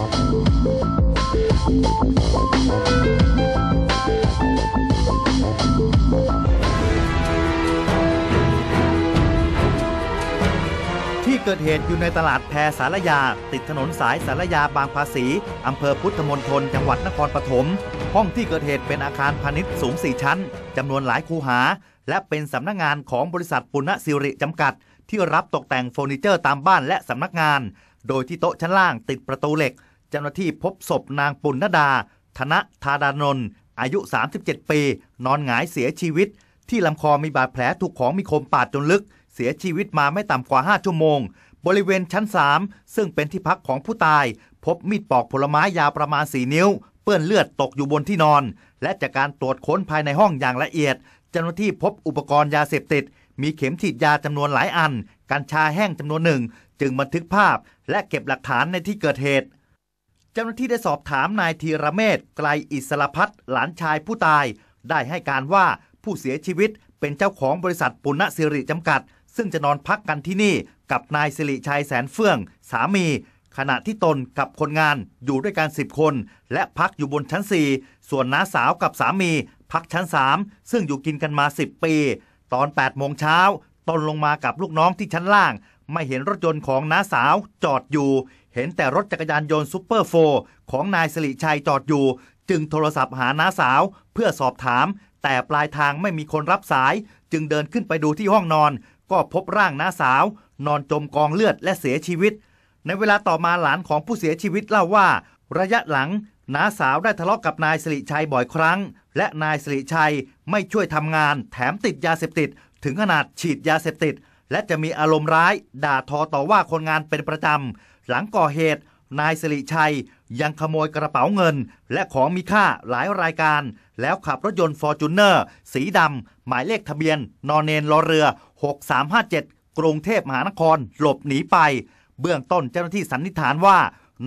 ที่เกิดเหตุอยู่ในตลาดแพรสารยา ติดถนนสายสารยาบางภาษีอำเภอพุทธมณฑลจังหวัดนครปฐมห้องที่เกิดเหตุเป็นอาคารพาณิชย์สูง 4 ชั้นจำนวนหลายคูหา และเป็นสำนักงานของบริษัทปุณณสิริจำกัด ที่รับตกแต่งเฟอร์นิเจอร์ตามบ้านและสำนักงาน โดยที่โต๊ะชั้นล่างติดประตูเหล็ก เจ้าหน้าที่พบศพนางปุณณดา ธนธาดานนท์อายุ 37 ปี นอนหงายเสียชีวิต ที่ลำคอมีบาดแผลถูกของมีคมปาดจนลึก เสียชีวิตมาไม่ต่ำกว่า 5 ชั่วโมง บริเวณชั้น 3 ซึ่งเป็นที่พักของผู้ตาย พบมีดปอกผลไม้ยาวประมาณ 4 นิ้ว เปื้อนเลือดตกอยู่บนที่นอน และจากการตรวจค้นภายในห้องอย่างละเอียด เจ้าหน้าที่พบอุปกรณ์ยาเสพติด มีเข็มฉีดยาจำนวนหลายอัน กัญชาแห้งจำนวนหนึ่ง จึงบันทึกภาพ และเก็บหลักฐานในที่เกิดเหตุ เจ้าหน้าที่ได้สอบถามนายธีรเมศไกลอิสรพัฒน์หลานชายผู้ตาย ได้ให้การว่าผู้เสียชีวิตเป็นเจ้าของบริษัทปุณณสิริจำกัด ซึ่งจะนอนพักกันที่นี่กับนายสิริชัยแสนเฟื่อง สามี ขณะที่ตนกับคนงานอยู่ด้วยกัน 10 คน และพักอยู่บนชั้น 4 ส่วนน้าสาวกับสามี พักชั้น 3 ซึ่งอยู่กินกันมา 10 ปี ตอน 8 โมงเช้าตนลงมากับลูกน้องที่ชั้นล่าง ไม่เห็นรถยนต์ของน้าสาวจอดอยู่ เห็นแต่รถจักรยานยนต์ซูเปอร์โฟร์ของนายสิริชัยจอดอยู่ จึงโทรศัพท์หาน้าสาว เพื่อสอบถาม แต่ปลายทางไม่มีคนรับสาย จึงเดินขึ้นไปดูที่ห้องนอน ก็พบร่างน้าสาว นอนจมกองเลือดและเสียชีวิต ในเวลาต่อมาหลานของผู้เสียชีวิตเล่าว่า ระยะหลังน้าสาวได้ทะเลาะกับนายสิริชัยบ่อยครั้ง และนายสิริชัยไม่ช่วยทำงาน แถมติดยาเสพติด ถึงขนาดฉีดยาเสพติด และจะมีอารมณ์ร้ายด่าทอต่อว่าคนงานเป็นประจำ หลังก่อเหตุ นายสิริชัย ยังขโมยกระเป๋าเงิน และของมีค่าหลายรายการ แล้วขับรถยนต์ฟอร์จูเนอร์สีดำ หมายเลขทะเบียน นอนเนนรอเรือ 6357 กรุงเทพมหานคร หลบหนีไป เบื้องต้นเจ้าหน้าที่สันนิษฐานว่า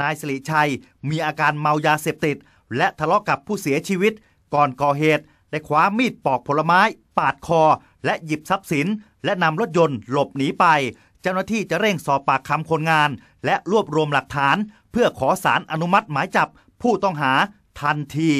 นายสิริชัยมีอาการเมายาเสพติด และทะเลาะกับผู้เสียชีวิต ก่อนก่อเหตุได้คว้ามีดปอกผลไม้ ปาดคอ และหยิบทรัพย์สิน และนำรถยนต์หลบหนีไป เจ้าหน้าที่จะเร่งสอบปากคำคนงาน และรวบรวมหลักฐาน เพื่อขอสารอนุมัติหมายจับผู้ต้องหาทันที